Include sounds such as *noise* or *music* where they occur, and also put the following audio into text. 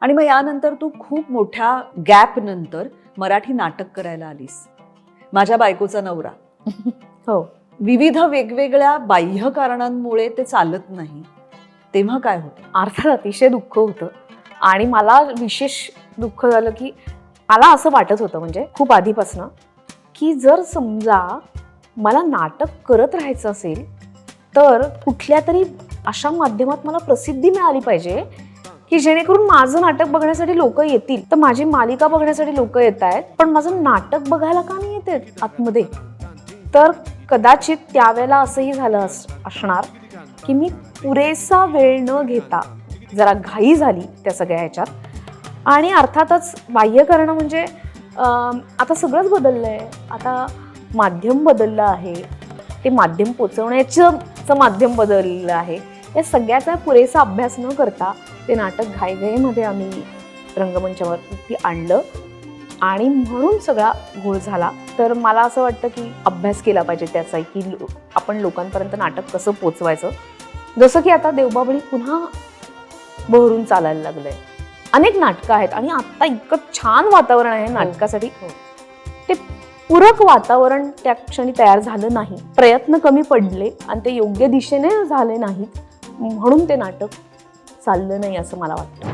आणि मग यानंतर तू खूप मोठ्या गॅप नंतर मराठी नाटक करायला आलीस. माझ्या बायकोचा नवरा. *laughs* हो. विविध वेगवेगळ्या बाह्य कारणांमुळे ते चालत नाही. तेव्हा काय होतं? अर्थात अतिशय दुःख होतं. आणि मला विशेष दुःख झालं की मला असं वाटत होतं म्हणजे खूप आधीपासनं की जर समजा मला नाटक करत राहायचं असेल तर कुठल्या तरी अशा माध्यमात मला प्रसिद्धी मिळाली पाहिजे की जेणेकरून माझं नाटक बघण्यासाठी लोक येतील. तर माझी मालिका बघण्यासाठी लोक येत आहेत. पण माझं नाटक बघायला का नाही येते आतमध्ये? तर कदाचित त्यावेळेला असंही झालं अस असणार की मी पुरेसा वेळ न घेता जरा घाई झाली त्या सगळ्या ह्याच्यात. आणि अर्थातच बाह्य करणं म्हणजे आता सगळंच बदललं आहे आता माध्यम बदललं आहे. ते माध्यम पोचवण्याचं माध्यम बदललेलं आहे. या सगळ्याचा पुरेसा अभ्यास न करता ते नाटक घाईघाईमध्ये आम्ही रंगमंचावरती आणलं. आणि म्हणून सगळा घोळ झाला. तर मला असं वाटतं की अभ्यास केला पाहिजे त्याचा की लो- आपण लोकांपर्यंत नाटक कसं पोचवायचं. जसं की आता देवबाभळी पुन्हा बहरून चालायला लागलंय. अनेक नाटकं आहेत आणि आता इतकं छान वातावरण आहे नाटकासाठी. हो. ते पूरक वातावरण त्या क्षणी तयार झालं नाही. प्रयत्न कमी पडले आणि ते योग्य दिशेने झाले नाहीत. म्हणून ते नाटक चाललं नाही असं मला वाटतं.